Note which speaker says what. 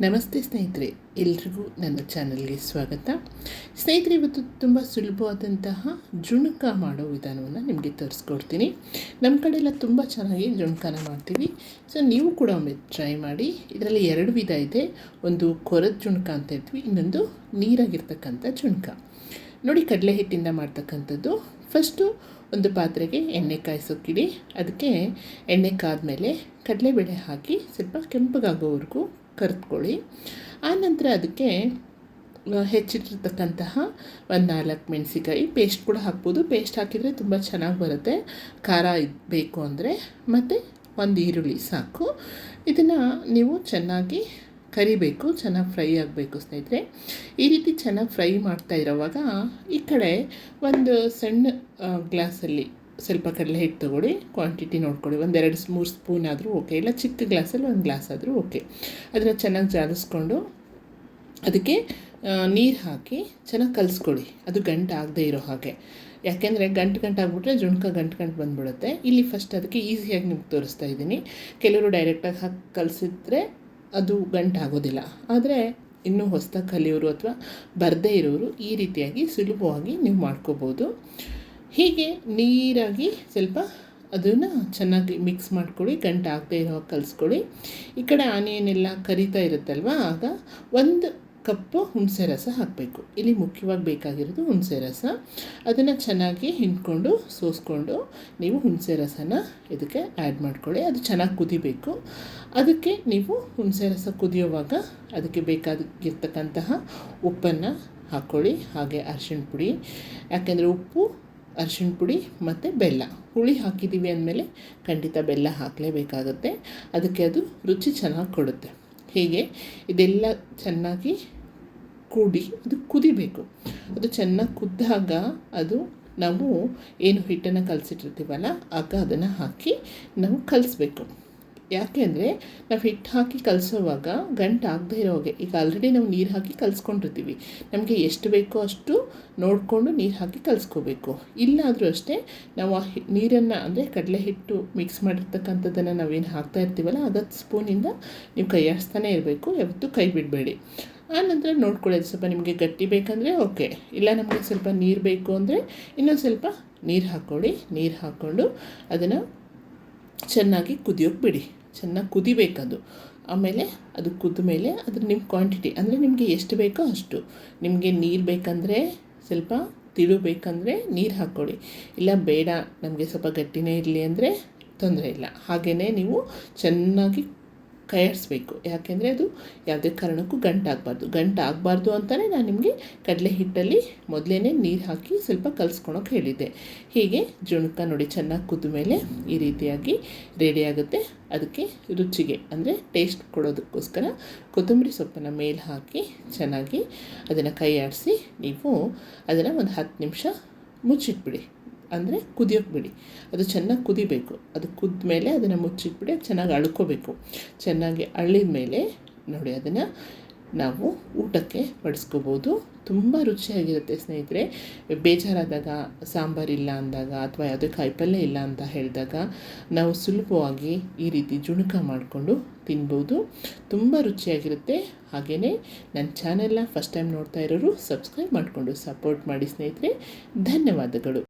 Speaker 1: ನಮಸ್ತೆ ಸ್ನೇಹಿತರೆ, ಎಲ್ರಿಗೂ ನನ್ನ ಚಾನಲ್ಗೆ ಸ್ವಾಗತ. ಸ್ನೇಹಿತರೆ, ಇವತ್ತು ತುಂಬ ಸುಲಭವಾದಂತಹ ಜುಣುಕ ಮಾಡೋ ವಿಧಾನವನ್ನು ನಿಮಗೆ ತೋರಿಸ್ಕೊಡ್ತೀನಿ. ನಮ್ಮ ಕಡೆ ಎಲ್ಲ ತುಂಬ ಚೆನ್ನಾಗಿ ಜುಣುಕನ ಮಾಡ್ತೀವಿ. ಸೊ ನೀವು ಕೂಡ ಒಮ್ಮೆ ಟ್ರೈ ಮಾಡಿ. ಇದರಲ್ಲಿ ಎರಡು ವಿಧ ಇದೆ. ಒಂದು ಕೊರದ ಜುಣುಕ ಅಂತ ಹೇಳ್ತೀವಿ ಇನ್ನೊಂದು ನೀರಾಗಿರ್ತಕ್ಕಂಥ ಜುಣುಕ. ನೋಡಿ, ಕಡಲೆ ಹಿಟ್ಟಿಂದ ಮಾಡ್ತಕ್ಕಂಥದ್ದು. ಫಸ್ಟು ಒಂದು ಪಾತ್ರೆಗೆ ಎಣ್ಣೆ ಕಾಯಿಸೋಕ್ಕಿಡಿ ಅದಕ್ಕೆ ಎಣ್ಣೆ ಕಾದ ಮೇಲೆ ಕಡಲೆಬೇಳೆ ಹಾಕಿ ಸ್ವಲ್ಪ ಕೆಂಪಗಾಗೋವರೆಗೂ ಕರೆದ್ಕೊಳ್ಳಿ. ಆನಂತರ ಅದಕ್ಕೆ ಹೆಚ್ಚಿಟ್ಟಿರ್ತಕ್ಕಂತಹ ಒಂದು ನಾಲ್ಕು ಮೆಣಸಿಕಾಯಿ ಪೇಸ್ಟ್ ಕೂಡ ಹಾಕ್ಬೋದು. ಪೇಸ್ಟ್ ಹಾಕಿದರೆ ತುಂಬ ಚೆನ್ನಾಗಿ ಬರುತ್ತೆ. ಖಾರ ಬೇಕು ಅಂದರೆ. ಮತ್ತು ಒಂದು ಈರುಳ್ಳಿ ಸಾಕು. ಇದನ್ನು ನೀವು ಚೆನ್ನಾಗಿ ಕರಿಬೇಕು, ಚೆನ್ನಾಗಿ ಫ್ರೈ ಆಗಬೇಕು ಸ್ನೇಹಿತರೆ. ಈ ರೀತಿ ಚೆನ್ನಾಗಿ ಫ್ರೈ ಮಾಡ್ತಾ ಇರೋವಾಗ ಈ ಕಡೆ ಒಂದು ಸಣ್ಣ ಗ್ಲಾಸಲ್ಲಿ ಸ್ವಲ್ಪ ಕಡಲೆ ಹಿಟ್ಟು ತೊಗೊಳ್ಳಿ ಕ್ವಾಂಟಿಟಿ ನೋಡ್ಕೊಳ್ಳಿ. ಒಂದೆರಡು ಮೂರು ಸ್ಪೂನ್ ಆದರೂ ಓಕೆ ಇಲ್ಲ ಚಿಕ್ಕ ಗ್ಲಾಸಲ್ಲಿ ಒಂದು ಗ್ಲಾಸ್ ಆದರೂ ಓಕೆ ಅದನ್ನು ಚೆನ್ನಾಗಿ ಜಾಲಿಸ್ಕೊಂಡು ಅದಕ್ಕೆ ನೀರು ಹಾಕಿ ಚೆನ್ನಾಗಿ ಕಲಿಸ್ಕೊಳ್ಳಿ. ಅದು ಗಂಟು ಆಗದೆ ಇರೋ ಹಾಗೆ. ಯಾಕೆಂದರೆ ಗಂಟು ಗಂಟು ಆಗಿಬಿಟ್ರೆ ಜುಣ್ಕ ಗಂಟು ಗಂಟು ಬಂದುಬಿಡುತ್ತೆ. ಇಲ್ಲಿ ಫಸ್ಟ್ ಅದಕ್ಕೆ ಈಸಿಯಾಗಿ ನಿಮ್ಗೆ ತೋರಿಸ್ತಾ ಇದ್ದೀನಿ. ಕೆಲವರು ಡೈರೆಕ್ಟಾಗಿ ಹಾಕಿ ಕಲಿಸಿದ್ರೆ ಅದು ಗಂಟು ಆಗೋದಿಲ್ಲ. ಆದರೆ ಇನ್ನೂ ಹೊಸದಾಗಿ ಕಲಿಯೋರು ಅಥವಾ ಬರದೇ ಇರೋರು ಈ ರೀತಿಯಾಗಿ ಸುಲಭವಾಗಿ ನೀವು ಮಾಡ್ಕೋಬೋದು. ಹೀಗೆ ನೀರಾಗಿ ಸ್ವಲ್ಪ ಅದನ್ನು ಚೆನ್ನಾಗಿ ಮಿಕ್ಸ್ ಮಾಡ್ಕೊಳ್ಳಿ, ಗಂಟು ಆಗದೆ ಇರೋ ಕಲಿಸ್ಕೊಳ್ಳಿ. ಈ ಕಡೆ ಆನಿಯನ್ ಎಲ್ಲ ಕರಿತಾ ಇರುತ್ತಲ್ವ, ಆಗ ಒಂದು ಕಪ್ಪು ಹುಣಸೆ ರಸ ಹಾಕಬೇಕು. ಇಲ್ಲಿ ಮುಖ್ಯವಾಗಿ ಬೇಕಾಗಿರೋದು ಹುಣಸೆ ರಸ. ಅದನ್ನು ಚೆನ್ನಾಗಿ ಹಿಂಡ್ಕೊಂಡು, ಸೋಸ್ಕೊಂಡು ನೀವು ಹುಣಸೆ ರಸನ ಇದಕ್ಕೆ ಆ್ಯಡ್ ಮಾಡ್ಕೊಳ್ಳಿ. ಅದು ಚೆನ್ನಾಗಿ ಕುದಿಬೇಕು. ಅದಕ್ಕೆ ನೀವು ಹುಣಸೆ ರಸ ಕುದಿಯೋವಾಗ ಅದಕ್ಕೆ ಬೇಕಾಗಿರ್ತಕ್ಕಂತಹ ಉಪ್ಪನ್ನು ಹಾಕ್ಕೊಳ್ಳಿ. ಹಾಗೆ ಅರಿಶಿಣ ಪುಡಿ. ಯಾಕೆಂದರೆ ಉಪ್ಪು ಅರಿಶಿಣ ಪುಡಿ ಮತ್ತು ಬೆಲ್ಲ. ಹುಳಿ ಹಾಕಿದ್ದೀವಿ ಅಂದಮೇಲೆ ಖಂಡಿತ ಬೆಲ್ಲ ಹಾಕಲೇಬೇಕಾಗುತ್ತೆ. ಅದಕ್ಕೆ ಅದು ರುಚಿ ಚೆನ್ನಾಗಿ ಕೊಡುತ್ತೆ. ಹೀಗೆ ಇದೆಲ್ಲ ಚೆನ್ನಾಗಿ ಕೂಡಿ ಅದು ಕುದಿಬೇಕು. ಅದು ಚೆನ್ನಾಗಿ ಕುದ್ದಾಗ ಅದು ನಾವು ಏನು ಹಿಟ್ಟನ್ನು ಕಲಸಿಟ್ಟಿರ್ತೀವಲ್ಲ, ಆಗ ಅದನ್ನು ಹಾಕಿ ನಾವು ಕಲಿಸ್ಬೇಕು. ಯಾಕೆ ಅಂದರೆ ನಾವು ಹಿಟ್ಟು ಹಾಕಿ ಕಲಸೋವಾಗ ಗಂಟು ಆಗದೆ ಇರೋಗೆ ಈಗ ಆಲ್ರೆಡಿ ನಾವು ನೀರು ಹಾಕಿ ಕಲಿಸ್ಕೊಂಡಿರ್ತೀವಿ. ನಮಗೆ ಎಷ್ಟು ಬೇಕೋ ಅಷ್ಟು ನೋಡಿಕೊಂಡು ನೀರು ಹಾಕಿ ಕಲಿಸ್ಕೋಬೇಕು. ಇಲ್ಲಾದರೂ ಅಷ್ಟೇ ನಾವು ಆ ನೀರನ್ನು ಅಂದರೆ ಕಡಲೆ ಹಿಟ್ಟು ಮಿಕ್ಸ್ ಮಾಡಿರ್ತಕ್ಕಂಥದ್ದನ್ನು ನಾವೇನು ಹಾಕ್ತಾ ಇರ್ತೀವಲ್ಲ ಅದತ್ತು ಸ್ಪೂನಿಂದ ನೀವು ಕೈ ಆಡಿಸ್ತಾನೆ ಇರಬೇಕು. ಯಾವತ್ತೂ ಕೈ ಬಿಡಬೇಡಿ. ಆನಂತರ ನೋಡ್ಕೊಳ್ಳೋದು ಸ್ವಲ್ಪ ನಿಮಗೆ ಗಟ್ಟಿ ಬೇಕಂದರೆ ಓಕೆ. ಇಲ್ಲ ನಮಗೆ ಸ್ವಲ್ಪ ನೀರು ಬೇಕು ಅಂದರೆ ಇನ್ನೊಂದು ಸ್ವಲ್ಪ ನೀರು ಹಾಕ್ಕೊಳ್ಳಿ ನೀರು ಹಾಕ್ಕೊಂಡು ಅದನ್ನು ಚೆನ್ನಾಗಿ ಕುದಿಯೋಕೆ ಬಿಡಿ. ಚೆನ್ನಾಗಿ ಕುದಿಬೇಕದು. ಆಮೇಲೆ ಅದು ಕುದ್ದ ಮೇಲೆ ಅದ್ರ ನಿಮ್ಮ ಕ್ವಾಂಟಿಟಿ ಅಂದರೆ ನಿಮಗೆ ಎಷ್ಟು ಬೇಕೋ ಅಷ್ಟು. ನಿಮಗೆ ನೀರು ಬೇಕಂದರೆ ಸ್ವಲ್ಪ ತಿಳು ಬೇಕಂದರೆ ನೀರು ಹಾಕ್ಕೊಳ್ಳಿ ಇಲ್ಲ ಬೇಡ, ನಮಗೆ ಸ್ವಲ್ಪ ಗಟ್ಟಿನೇ ಇರಲಿ ಅಂದರೆ ತೊಂದರೆ ಇಲ್ಲ. ಹಾಗೆಯೇ ನೀವು ಚೆನ್ನಾಗಿ ಕೈಯಾಡಿಸ್ಬೇಕು ಯಾಕೆಂದರೆ ಅದು ಯಾವುದೇ ಕಾರಣಕ್ಕೂ ಗಂಟಾಗಬಾರ್ದು. ಗಂಟಾಗಬಾರ್ದು ಅಂತಲೇ ನಾನು ನಿಮಗೆ ಕಡಲೆ ಹಿಟ್ಟಲ್ಲಿ ಮೊದಲೇ ನೀರು ಹಾಕಿ ಸ್ವಲ್ಪ ಕಲಿಸ್ಕೊಳಕ್ಕೆ ಹೇಳಿದ್ದೆ. ಹೀಗೆ ಜುಣುಕ ನೋಡಿ ಚೆನ್ನಾಗಿ ಕುದ್ದ ಮೇಲೆ ಈ ರೀತಿಯಾಗಿ ರೆಡಿ ಆಗುತ್ತೆ. ಅದಕ್ಕೆ ರುಚಿಗೆ, ಅಂದರೆ ಟೇಸ್ಟ್ ಕೊಡೋದಕ್ಕೋಸ್ಕರ ಕೊತ್ತಂಬರಿ ಸೊಪ್ಪನ್ನು ಮೇಲೆ ಹಾಕಿ ಚೆನ್ನಾಗಿ ಅದನ್ನು ಕೈ ನೀವು ಅದನ್ನು ಒಂದು ಹತ್ತು ನಿಮಿಷ ಮುಚ್ಚಿಟ್ಬಿಡಿ. ಅಂದರೆ ಕುದಿಯೋಕೆ ಬಿಡಿ. ಅದು ಚೆನ್ನಾಗಿ ಕುದಿಬೇಕು. ಅದು ಕುದ್ದ ಮೇಲೆ ಅದನ್ನು ಮುಚ್ಚಿಟ್ಬಿಡಿ ಚೆನ್ನಾಗಿ ಅಳ್ಕೋಬೇಕು. ಚೆನ್ನಾಗಿ ಅಳ್ಳಿದ ಮೇಲೆ ನೋಡಿ ಅದನ್ನು ನಾವು ಊಟಕ್ಕೆ ಬಡಿಸ್ಕೋಬೋದು. ತುಂಬ ರುಚಿಯಾಗಿರುತ್ತೆ ಸ್ನೇಹಿತರೆ. ಬೇಜಾರಾದಾಗ ಸಾಂಬಾರಿಲ್ಲ ಅಂದಾಗ ಅಥವಾ ಯಾವುದೇ ಕಾಯಿಪಲ್ಯ ಇಲ್ಲ ಅಂತ ಹೇಳಿದಾಗ ನಾವು ಸುಲಭವಾಗಿ ಈ ರೀತಿ ಜುಣುಕ ಮಾಡಿಕೊಂಡು ತಿನ್ಬೋದು. ತುಂಬ ರುಚಿಯಾಗಿರುತ್ತೆ. ಹಾಗೆಯೇ ನನ್ನ ಚಾನೆಲ್ನ ಫಸ್ಟ್ ಟೈಮ್ ನೋಡ್ತಾ ಇರೋರು ಸಬ್ಸ್ಕ್ರೈಬ್ ಮಾಡಿಕೊಂಡು ಸಪೋರ್ಟ್ ಮಾಡಿ ಸ್ನೇಹಿತರೆ. ಧನ್ಯವಾದಗಳು.